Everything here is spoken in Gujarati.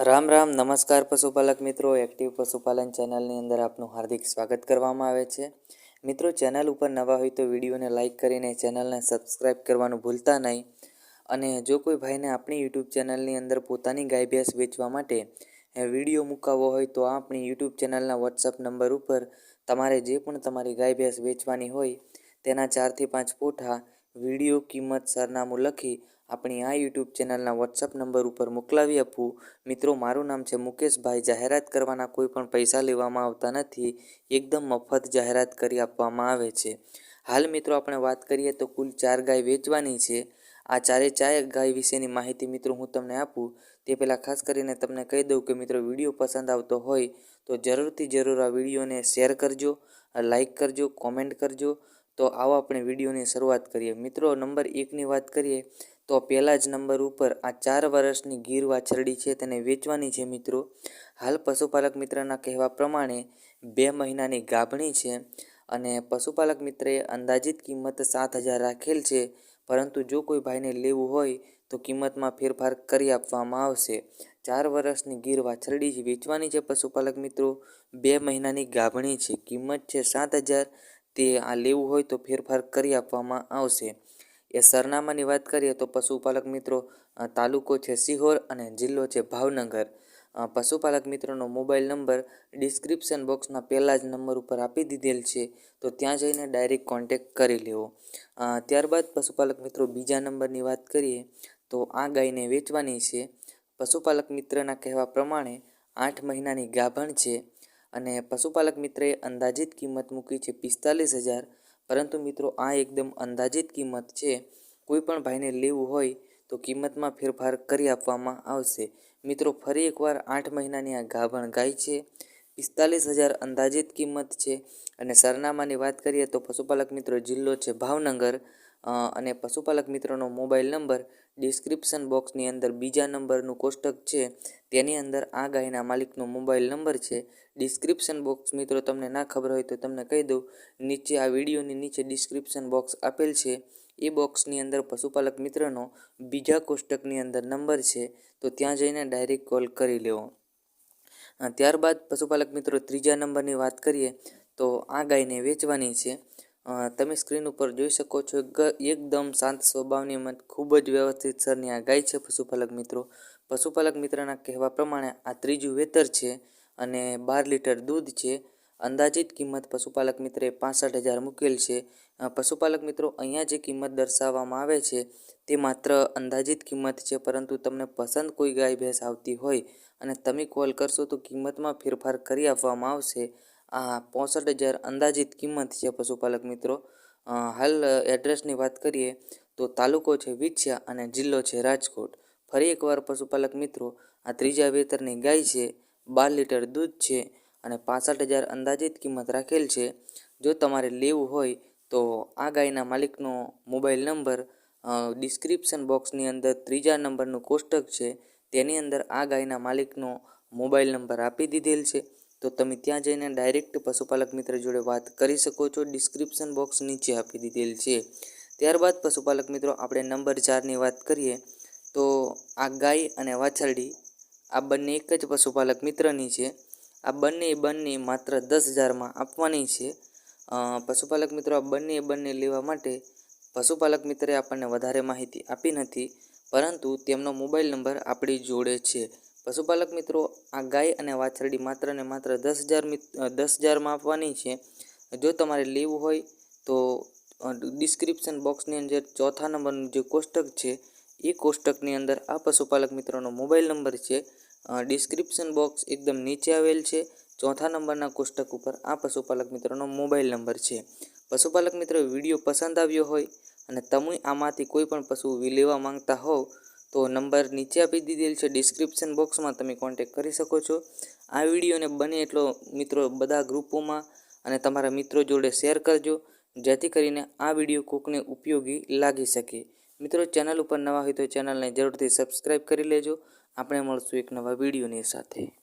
રામ રામ, નમસ્કાર પશુપાલક મિત્રો. એક્ટિવ પશુપાલન ચેનલની અંદર આપનું હાર્દિક સ્વાગત કરવામાં આવે છે. મિત્રો, ચેનલ ઉપર નવા હોય તો વિડીયોને લાઇક કરીને ચેનલને સબસ્ક્રાઈબ કરવાનું ભૂલતા નહીં. અને જો કોઈ ભાઈને આપણી યુટ્યુબ ચેનલની અંદર પોતાની ગાય ભેંસ વેચવા માટે વીડિયો મૂકાવવો હોય તો આપણી યુટ્યુબ ચેનલના વોટ્સઅપ નંબર ઉપર તમારે જે પણ તમારી ગાય ભેંસ વેચવાની હોય તેના ચારથી પાંચ ફોટા વીડિયો કિંમત સરનામું લખી આપણી આ યુટ્યુબ ચેનલના વોટ્સઅપ નંબર ઉપર મોકલાવી આપવું મિત્રો, મારું નામ છે મુકેશભાઈ. જાહેરાત કરવાના કોઈ પણ પૈસા લેવામાં આવતા નથી. એકદમ મફત જાહેરાત કરી આપવામાં આવે છે. હાલ મિત્રો, આપણે વાત કરીએ તો કુલ ચાર ગાય વેચવાની છે. આ ચારે ચાર ગાય વિશેની માહિતી મિત્રો હું તમને આપું. તે પહેલાં ખાસ કરીને તમને કહી દઉં કે મિત્રો, વીડિયો પસંદ આવતો હોય તો જરૂરથી જરૂર આ વિડીયોને શેર કરજો, લાઈક કરજો, કોમેન્ટ કરજો. તો આવો આપણે વિડીયોની શરૂઆત કરીએ. મિત્રો, નંબર એકની વાત કરીએ તો પહેલા જ નંબર ઉપર આ ચાર વર્ષની ગીર વાછરડી છે તેને વેચવાની છે મિત્રો. હાલ પશુપાલક મિત્રના કહેવા પ્રમાણે બે મહિનાની ગાભણી છે અને પશુપાલક મિત્રએ અંદાજિત કિંમત સાત હજાર રાખેલ છે. પરંતુ જો કોઈ ભાઈને લેવું હોય તો કિંમતમાં ફેરફાર કરી આપવામાં આવશે. ચાર વર્ષની ગીર વાછરડી વેચવાની છે પશુપાલક મિત્રો. બે મહિનાની ગાભણી છે. કિંમત છે સાત હજાર તે આ લેવું હોય તો ફેરફાર કરી આપવામાં આવશે. એ સરનામાની વાત કરીએ તો પશુપાલક મિત્રો તાલુકો છે સિહોર અને જિલ્લો છે ભાવનગર. પશુપાલક મિત્રોનો મોબાઈલ નંબર ડિસ્ક્રિપ્શન બોક્સના પહેલાં જ નંબર ઉપર આપી દીધેલ છે, તો ત્યાં જઈને ડાયરેક્ટ કોન્ટેક કરી લેવો. ત્યારબાદ પશુપાલક મિત્રો બીજા નંબરની વાત કરીએ તો આ ગાયને વેચવાની છે. પશુપાલક મિત્રના કહેવા પ્રમાણે આઠ મહિનાની ગાભણ છે. અને પશુપાલક મિત્રએ અંદાજિત કિંમત મૂકી છે પિસ્તાલીસ હજાર. પરંતુ મિત્રો, આ એકદમ અંદાજિત કિંમત છે. કોઈ પણ ભાઈને લેવું હોય તો કિંમતમાં ફેરફાર કરી આપવામાં આવશે. મિત્રો, ફરી એકવાર આઠ મહિનાની આ ગાભણ ગાય છે. પિસ્તાલીસ હજાર અંદાજિત કિંમત છે. અને સરનામાની વાત કરીએ તો પશુપાલક મિત્રો, જિલ્લો છે ભાવનગર. અને પશુપાલક મિત્રોનો મોબાઈલ નંબર ડિસ્ક્રિપ્શન બોક્સની અંદર બીજા નંબરનું કોષ્ટક છે. તેની અંદર આ ગાયના માલિકનો મોબાઈલ નંબર છે. ડિસ્ક્રિપ્શન બોક્સ મિત્રો તમને ના ખબર હોય તો તમને કહી દઉં. નીચે આ વિડીયોની નીચે ડિસ્ક્રિપ્શન બોક્સ આપેલ છે. એ બોક્સની અંદર પશુપાલક મિત્રનો બીજા કોષ્ટકની અંદર નંબર છે. તો ત્યાં જઈને ડાયરેક્ટ કોલ કરી લેવો. ત્યારબાદ પશુપાલક મિત્રો ત્રીજા નંબરની વાત કરીએ તો આ ગાયને વેચવાની છે. તમે સ્ક્રીન ઉપર જોઈ શકો છો એકદમ શાંત સ્વભાવની ખૂબ જ વ્યવસ્થિત સરની આ ગાય છે પશુપાલક મિત્રો. પશુપાલક મિત્રના કહેવા પ્રમાણે આ ત્રીજું વેતર છે અને બાર લીટર દૂધ છે. અંદાજિત કિંમત પશુપાલક મિત્રે પાસઠ હજાર મૂકેલ છે. પશુપાલક મિત્રો, અહીંયા જે કિંમત દર્શાવવામાં આવે છે તે માત્ર અંદાજિત કિંમત છે, પરંતુ તમને પસંદ કોઈ ગાય ભેંસ આવતી હોય અને તમે કોલ કરશો તો કિંમતમાં ફેરફાર કરી આપવામાં આવશે. આ પોસઠ હજાર અંદાજિત કિંમત છે, પશુપાલક મિત્રો. હાલ એડ્રેસની વાત કરીએ તો તાલુકો છે વિછ્યા અને જિલ્લો છે રાજકોટ. ફરી એકવાર પશુપાલક મિત્રો, આ ત્રીજા વેતરની ગાય છે, બાર લીટર દૂધ છે અને પાસઠ હજાર અંદાજિત કિંમત રાખેલ છે. જો તમારે લેવું હોય તો આ ગાયના માલિકનો મોબાઈલ નંબર ડિસ્ક્રિપ્શન બોક્સની અંદર ત્રીજા નંબરનું કોષ્ટક છે. તેની અંદર આ ગાયના માલિકનો મોબાઈલ નંબર આપી દીધેલ છે. તો તમે ત્યાં જઈને ડાયરેક્ટ પશુપાલક મિત્ર જોડે વાત કરી શકો છો. ડિસ્ક્રિપ્શન બોક્સ નીચે આપી દીધેલ છે. ત્યારબાદ પશુપાલક મિત્રો, આપણે નંબર ચારની વાત કરીએ, તો આ ગાય અને વાછરડી, આ બંને એક જ પશુપાલક મિત્રની છે. આ બંને બંને માત્ર દસ હજારમાં આપવાની છે. પશુપાલક મિત્રો, આ બંને બંને લેવા માટે પશુપાલક મિત્રે આપણને વધારે માહિતી આપી નથી, પરંતુ તેમનો મોબાઈલ નંબર આપણી જોડે છે. પશુપાલક મિત્રો, આ ગાય અને વાછરડી માત્ર ને માત્ર દસ હજાર દસ હજારમાં આપવાની છે. જો તમારે લેવું હોય તો ડિસ્ક્રિપ્શન બોક્સની અંદર ચોથા નંબરનું જે કોષ્ટક છે, એ કોષ્ટકની અંદર આ પશુપાલક મિત્રોનો મોબાઈલ નંબર છે. ડિસ્ક્રિપ્શન બોક્સ એકદમ નીચે આવેલ છે. ચોથા નંબરના કોષ્ટક ઉપર આ પશુપાલક મિત્રોનો મોબાઈલ નંબર છે. પશુપાલક મિત્રો, વીડિયો પસંદ આવ્યો હોય અને તમે આમાંથી કોઈ પણ પશુ લેવા માંગતા હોવ તો નંબર નીચે આપી દીધેલ છે. ડિસ્ક્રિપ્શન બોક્સમાં તમે કોન્ટેક કરી શકો છો. આ વિડીયોને બને એટલો મિત્રો બધા ગ્રુપોમાં અને તમારા મિત્રો જોડે શેર કરજો, જેથી કરીને આ વીડિયો કોકને ઉપયોગી લાગી શકે. મિત્રો, ચેનલ ઉપર નવા હોય તો ચેનલને જરૂરથી સબસ્ક્રાઈબ કરી લેજો. આપણે મળશું એક નવા વિડીયોની સાથે.